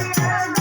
Yeah.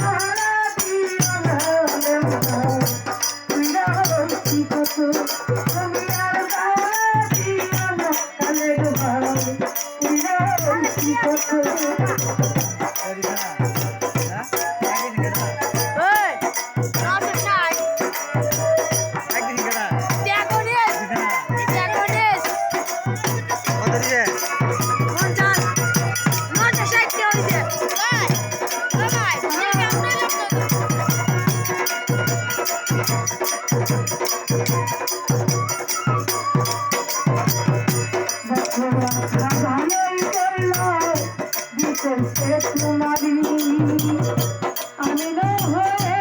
আমি না হয়ে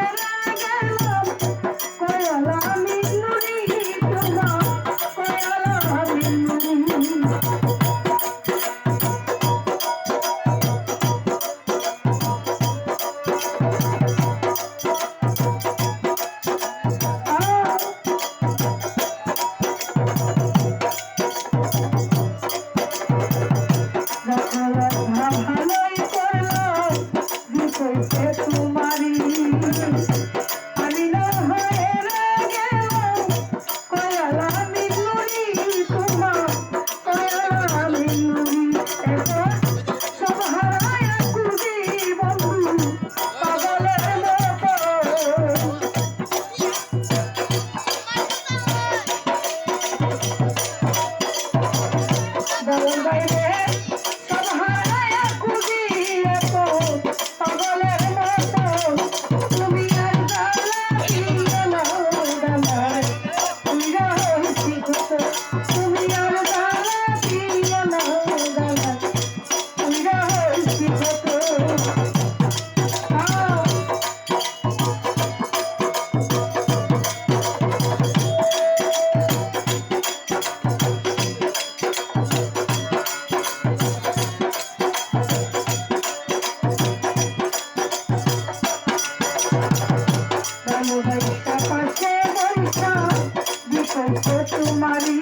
Bye. পারি